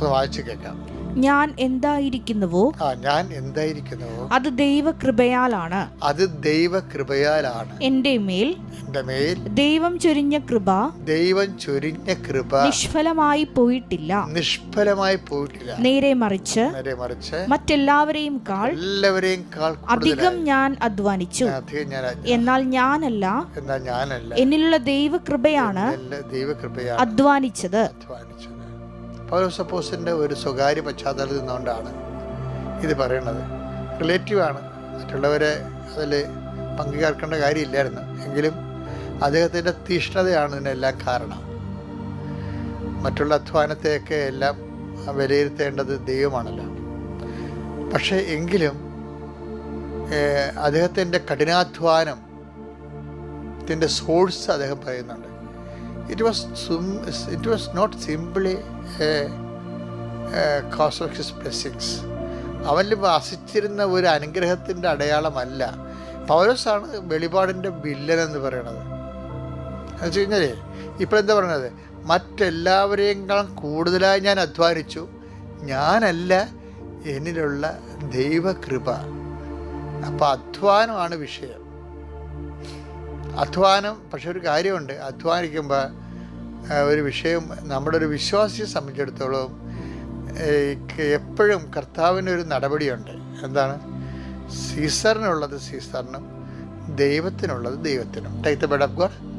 ഒന്ന് വായിച്ചു കേൾക്കാം. ഞാൻ എന്തായിരിക്കുന്നുവോ? ആ ഞാൻ എന്തായിരിക്കുന്നുവോ? അത് ദൈവകൃപയാലാണ്. അത് ദൈവകൃപയാലാണ്. എന്റെ മേൽ എന്റെ മേൽ ദൈവം ചൊരിഞ്ഞ കൃപ ദൈവം ചൊരിഞ്ഞ കൃപ നിഷ്ഫലമായി പോയിട്ടില്ല. നിഷ്ഫലമായി പോയിട്ടില്ല. നേരെ മറിച്ച് നേരെ മറിച്ച് മറ്റെല്ലാവരെയും കാൾ എല്ലാവരെയും കാൾ അധികം ഞാൻ അധ്വാനിച്ചു. എന്നാൽ ഞാനല്ല എന്നാൽ ഞാനല്ല. എന്നിലുള്ള ദൈവകൃപയാണ് ദൈവ ദൈവകൃപയാണ് അധ്വാനിച്ചത്. അധ്വാനിച്ചത്. പൗരസപ്പോസിന്റെ ഒരു സ്വകാര്യ പശ്ചാത്തലത്തിൽ നിന്നുകൊണ്ടാണ് ഇത് പറയണത്. റിലേറ്റീവാണ് മറ്റുള്ളവരെ അതിൽ പങ്കുചേർക്കേണ്ട കാര്യമില്ലായിരുന്നു. എങ്കിലും അദ്ദേഹത്തിന്റെ തീഷ്ണതയാണ് ഇതിനെല്ലാം കാരണം. മറ്റുള്ള അധ്വാനത്തെയൊക്കെ എല്ലാം വിലയിരുത്തേണ്ടത് ദൈവമാണല്ലോ. പക്ഷേ എങ്കിലും അദ്ദേഹത്തിന്റെ കഠിനാധ്വാനം ത്തിന്റെ സോഴ്സ് അദ്ദേഹം പറയുന്നുണ്ട്. It was it was not simply cause of his blessings അവനിൽ വസിച്ചിരുന്ന ഒരു അനുഗ്രഹത്തിന്റെ അടയാളമല്ല. പൗരസാണ് വെളിപാടിന്റെ വില്ലൻ എന്ന് പറയണത് എന്ന് വെച്ച് കഴിഞ്ഞാലേ ഇപ്പോഴെന്താ പറയണത് മറ്റെല്ലാവരെയും കൂടുതലായി ഞാൻ അധ്വാനിച്ചു. ഞാനല്ല എന്നിലുള്ള ദൈവകൃപ. അപ്പോൾ അധ്വാനമാണ് വിഷയം. അധ്വാനം പക്ഷെ ഒരു കാര്യമുണ്ട്. അധ്വാനിക്കുമ്പോൾ ഒരു വിഷയം നമ്മുടെ ഒരു വിശ്വാസിയെ സംബന്ധിച്ചിടത്തോളം എപ്പോഴും കർത്താവിനൊരു നടപടിയുണ്ട്. എന്താണ്? സീസറിനുള്ളത് സീസറിനും ദൈവത്തിനുള്ളത് ദൈവത്തിനും. Tithe bed of God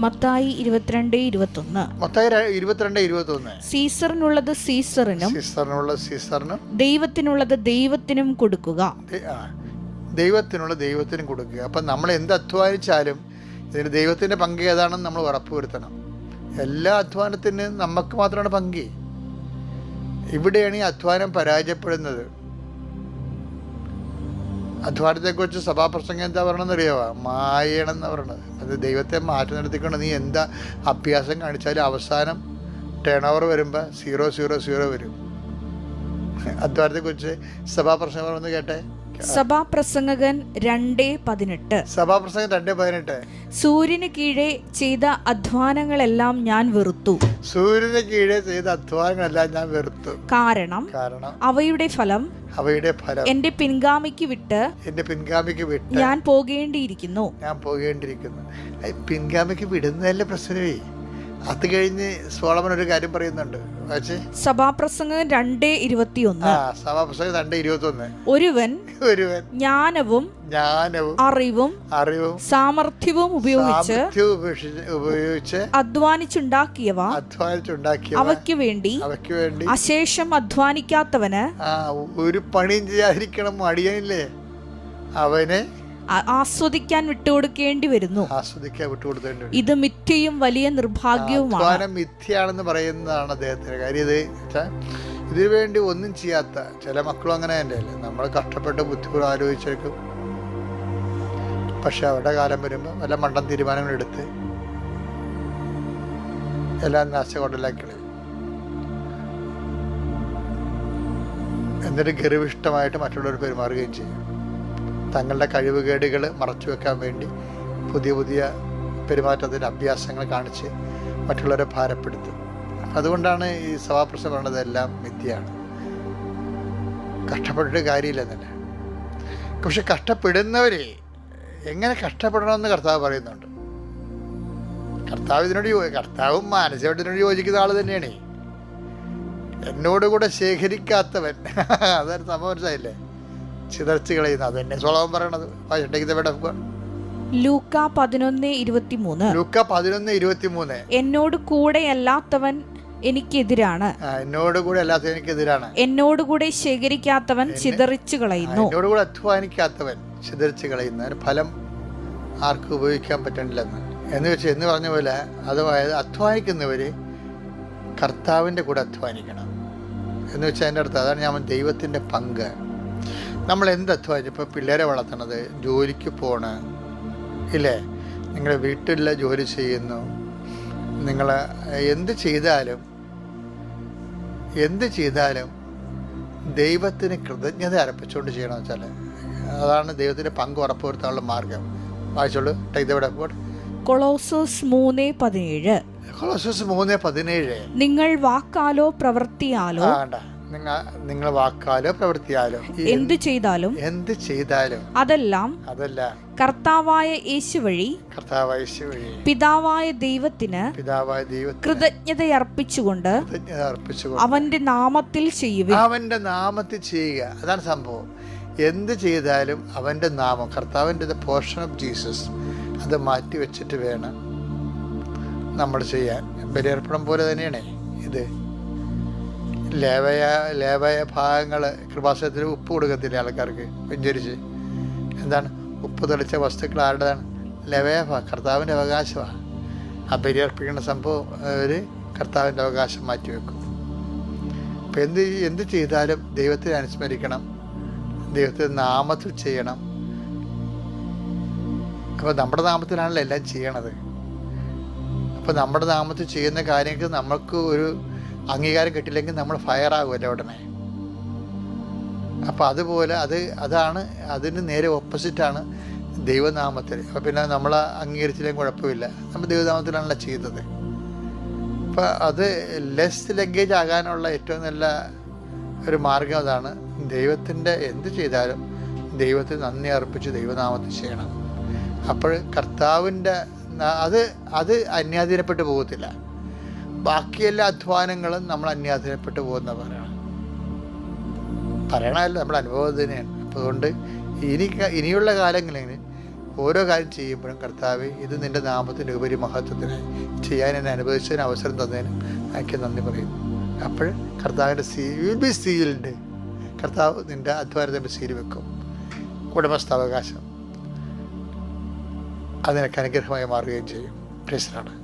Mathai ഇരുപത്തിരണ്ട് ഇരുപത്തൊന്ന്. മത്തായി ഇരുപത്തിരണ്ട് ഇരുപത്തൊന്ന്. സീസറിനുള്ളത് സീസറിനും സീസറിനുള്ളത് സീസറിനും. ദൈവത്തിനുള്ളത് ദൈവത്തിനും കൊടുക്കുക. ദൈവത്തിനുള്ള ദൈവത്തിനും കൊടുക്കുക. അപ്പം നമ്മൾ എന്ത് അധ്വാനിച്ചാലും ഇതിന് ദൈവത്തിന്റെ പങ്ക് ഏതാണെന്ന് നമ്മൾ ഉറപ്പുവരുത്തണം. എല്ലാ അധ്വാനത്തിനും നമുക്ക് മാത്രമാണ് പങ്ക്. ഇവിടെയാണ് ഈ അധ്വാനം പരാജയപ്പെടുന്നത്. അധ്വാനത്തെക്കുറിച്ച് സഭാപ്രസംഗം എന്താ പറയണമെന്ന് അറിയാവോ മായണം എന്ന് പറയണത്. അത് ദൈവത്തെ മാറ്റി നിർത്തിക്കൊണ്ട് നീ എന്താ അഭ്യാസം കാണിച്ചാലും അവസാനം ടേൺ ഓവർ വരുമ്പോൾ സീറോ സീറോ സീറോ വരും. അധ്വാനത്തെക്കുറിച്ച് സഭാപ്രസംഗം പറയുന്നത് കേട്ടെ? സഭാപ്രസംഗകൻ രണ്ടേ പതിനെട്ട്. സഭാപ്രസംഗം രണ്ടേ പതിനെട്ട്. സൂര്യന് കീഴെ ചെയ്ത അധ്വാനങ്ങളെല്ലാം ഞാൻ വെറുത്തു. സൂര്യന് കീഴെ ചെയ്ത അധ്വാനങ്ങളെല്ലാം ഞാൻ വെറുത്തു. കാരണം കാരണം അവയുടെ ഫലം അവയുടെ ഫലം എന്റെ പിൻഗാമിക്ക് വിട്ട് എന്റെ പിൻഗാമിക്ക് വിട്ട് ഞാൻ പോകേണ്ടിയിരിക്കുന്നു. ഞാൻ പോകേണ്ടിയിരിക്കുന്നു. പിൻഗാമിക്ക് വിടുന്നതല്ലേ പ്രശ്നമേ? അത് കഴിഞ്ഞ് സോളമൻ ഒരു കാര്യം പറയുന്നുണ്ട്. സഭാപ്രസംഗം രണ്ടേ ഇരുപത്തിയൊന്ന്. സഭാപ്രസംഗം രണ്ട് ഇരുപത്തൊന്ന്. ഒരുവൻ ഒരുവൻ. ജ്ഞാനവും ജ്ഞാനവും അറിവും അറിവും സാമർഥ്യവും ഉപയോഗിച്ച് ഉപയോഗിച്ച് അധ്വാനിച്ചുണ്ടാക്കിയവ. അധ്വാനിച്ചുണ്ടാക്കിയ അവയ്ക്ക് വേണ്ടി അവയ്ക്ക് വേണ്ടി അശേഷം അധ്വാനിക്കാത്തവന് ഒരു പണിയും ചെയ്യാതിരിക്കണം അടിയനില്ലേ അവനെ ആസ്വദിക്കാൻ വിട്ടുകൊടുക്കേണ്ടി വരുന്നു. ആസ്വദിക്കാൻ വിട്ടുകൊടുത്തേണ്ടി വരും. ഇത് മിഥ്യയും വലിയ നിർഭാഗ്യവുമാണ്. മിഥ്യയാണെന്ന് പറയുന്നതാണ് അദ്ദേഹത്തിന്റെ കാര്യം. ഇത് ഇതിനു വേണ്ടി ഒന്നും ചെയ്യാത്ത ചില മക്കളും അങ്ങനെ തന്നെയല്ലേ? നമ്മൾ കഷ്ടപ്പെട്ട് ബുദ്ധിപൂർവം ആലോചിച്ചേക്കും പക്ഷെ അവരുടെ കാലം വരുമ്പോൾ വല്ല മണ്ടൻ തീരുമാനങ്ങൾ എടുത്ത് എല്ലാം നാശകൊണ്ടലാക്കി എന്നിട്ട് ഗർവിഷ്ടമായിട്ട് മറ്റുള്ളവർ പെരുമാറുകയും ചെയ്യും. തങ്ങളുടെ കഴിവുകേടുകൾ മറച്ചു വെക്കാൻ വേണ്ടി പുതിയ പുതിയ പെരുമാറ്റത്തിന്റെ അഭ്യാസങ്ങൾ കാണിച്ച് മറ്റുള്ളവരെ ഭാരപ്പെടുത്തും. അതുകൊണ്ടാണ് ഈ സഭാപ്രശ്നം പറയുന്നത് എല്ലാം മിഥ്യയാണ്. കഷ്ടപ്പെട്ടിട്ട് കാര്യമില്ല തന്നെ. പക്ഷെ കഷ്ടപ്പെടുന്നവരെ എങ്ങനെ കഷ്ടപ്പെടണമെന്ന് കർത്താവ് പറയുന്നുണ്ട്. കർത്താവ് ഇതിനോട് കർത്താവും മാനസികമായിട്ട് ഇതിനോട് യോജിക്കുന്ന ആൾ തന്നെയാണ്. എന്നോട് കൂടെ ശേഖരിക്കാത്തവൻ അതൊരു സംഭവം മനസ്സിലായില്ലേ? ചിതർച്ച് കളയുന്ന അത് തന്നെ സ്വഭാവം പറയണത്. ലൂക്ക പതിനൊന്ന് ഇരുപത്തിമൂന്ന്. ലുക്ക പതിനൊന്ന് എന്നോട് കൂടെയല്ലാത്തവൻ എനിക്കെതിരാണ്. എന്നോട് കൂടെ അല്ലാത്ത എനിക്കെതിരാണ്. എന്നോട് കൂടെ ശേഖരിക്കാത്തവൻ ചിതറിച്ചു കളയുന്നു. എന്നോട് കൂടെ അധ്വാനിക്കാത്തവൻ ചിതറിച്ചു കളയുന്ന. അതിന് ഫലം ആർക്കും ഉപയോഗിക്കാൻ പറ്റണില്ലെന്ന്. എന്ന് വെച്ച് എന്ന് പറഞ്ഞ പോലെ അതായത് അധ്വാനിക്കുന്നവർ കർത്താവിന്റെ കൂടെ അധ്വാനിക്കണം. എന്ന് വെച്ചാൽ അതിന്റെ അടുത്ത് അതാണ് ഞാൻ ദൈവത്തിന്റെ പങ്ക്. നമ്മൾ എന്ത് അധ്വാനിച്ചു ഇപ്പോൾ പിള്ളേരെ വളർത്തണത് ജോലിക്ക് പോണ ഇല്ലേ? നിങ്ങൾ വീട്ടിലെ ജോലി ചെയ്യുന്നു. നിങ്ങൾ എന്ത് ചെയ്താലും എന്ത് ചെയ്താലും ദൈവത്തിന് കൃതജ്ഞത അർപ്പിച്ചുകൊണ്ട് ചെയ്യണമെന്ന് വെച്ചാൽ അതാണ് ദൈവത്തിന്റെ പങ്ക് ഉറപ്പുവരുത്താനുള്ള മാർഗം. വായിച്ചോളൂ. ടൈക്ക് ദ ഫോർ കൊളോസോസ് മൂന്ന് പതിനേഴ്. കൊളോസസ് മൂന്ന് പതിനേഴ്. നിങ്ങൾ വാക്കാലോ പ്രവൃത്തിയാലോ ആ കണ്ട നിങ്ങൾ നിങ്ങൾ വാക്കാലോ പ്രവൃത്തിയാലോ? എന്ത് ചെയ്താലും എന്ത് ചെയ്താലും അതെല്ലാം അതെല്ലാം കർത്താവായ യേശു വഴി കർത്താവായ യേശു വഴി പിതാവായ ദൈവത്തിന് പിതാവായ ദൈവത്തിന് കൃതജ്ഞതയർപ്പിച്ചുകൊണ്ട് കൃതജ്ഞത അർപ്പിച്ചുകൊണ്ട് അവന്റെ നാമത്തിൽ ചെയ്യുക അവന്റെ നാമത്തിൽ ചെയ്യുക. അതാണ് സംഭവം. എന്ത് ചെയ്താലും അവന്റെ നാമം കർത്താവിന്റെ പോർഷൻ ഓഫ് ജീസസ് അത് മാറ്റി വെച്ചിട്ട് വേണം നമ്മൾ ചെയ്യാൻ. ബലിയർപ്പണം പോലെ തന്നെയാണ് ഇത്. ലേവയ ലേവയ ഭാഗങ്ങൾ കൃപാസനത്തിൽ ഉപ്പ് കൊടുക്കത്തില്ല ആൾക്കാർക്ക്? വെഞ്ചരിച്ച്. എന്താണ്? ഉപ്പ് തെളിച്ച വസ്തുക്കൾ ആരുടേതാണ്? ലേവയ കർത്താവിന്റെ അവകാശമാണ്. ആ ബലിയർപ്പിക്കുന്ന സംഭവം അവർ കർത്താവിന്റെ അവകാശം മാറ്റി വെക്കും. അപ്പം എന്ത് എന്ത് ചെയ്താലും ദൈവത്തെ അനുസ്മരിക്കണം. ദൈവത്തെ നാമത്തിൽ ചെയ്യണം. അപ്പോൾ നമ്മുടെ നാമത്തിലാണല്ലോ എല്ലാം ചെയ്യണത്. അപ്പോൾ നമ്മുടെ നാമത്തിൽ ചെയ്യുന്ന കാര്യങ്ങൾക്ക് നമുക്ക് ഒരു അംഗീകാരം കിട്ടില്ലെങ്കിൽ നമ്മൾ ഫയർ ആകുമല്ലോ ഉടനെ. അപ്പോൾ അതുപോലെ അത് അതാണ് അതിന് നേരെ ഓപ്പോസിറ്റാണ് ദൈവനാമത്തിൽ. അപ്പോൾ പിന്നെ നമ്മൾ അംഗീകരിച്ചില്ലെങ്കിൽ കുഴപ്പമില്ല. നമ്മൾ ദൈവനാമത്തിലാണല്ലോ ചെയ്യുന്നത്. അപ്പോൾ അത് ലെസ് ലഗേജ് ആകാനുള്ള ഏറ്റവും നല്ല ഒരു മാർഗം അതാണ് ദൈവത്തിന്റെ എന്ത് ചെയ്താലും ദൈവത്തിന് നന്ദി അർപ്പിച്ച് ദൈവനാമത്തിൽ ചെയ്യണം. അപ്പോൾ കർത്താവിന്റെ അത് അത് അന്യാധീനപ്പെട്ടു പോകത്തില്ല. ബാക്കി എല്ലാ അധ്വാനങ്ങളും നമ്മൾ അന്യാധീനപ്പെട്ടു പോകുന്നവരാണ്. പറയണം പറയണമല്ല നമ്മുടെ അനുഭവം തന്നെയാണ്. അതുകൊണ്ട് ഇനി ഇനിയുള്ള കാലങ്ങളിൽ ഓരോ കാര്യം ചെയ്യുമ്പോഴും കർത്താവ് ഇത് നിന്റെ നാമത്തിന്റെ ഉപരി മഹത്വത്തിനായി ചെയ്യാൻ എന്നെ അനുഭവിച്ചതിന് അവസരം തന്നതിന് എനിക്ക് നന്ദി പറയുന്നു. അപ്പോൾ കർത്താവിന്റെ സീ വിൽ ബി സീൽഡ് കർത്താവ് നിന്റെ അധ്വാനത്തിന്റെ സീൽ വെക്കും. കുടുംബസ്ഥാവകാശം അതിനൊക്കെ അനുഗ്രഹമായി മാറുകയും ചെയ്യും. പ്രശ്നമാണ്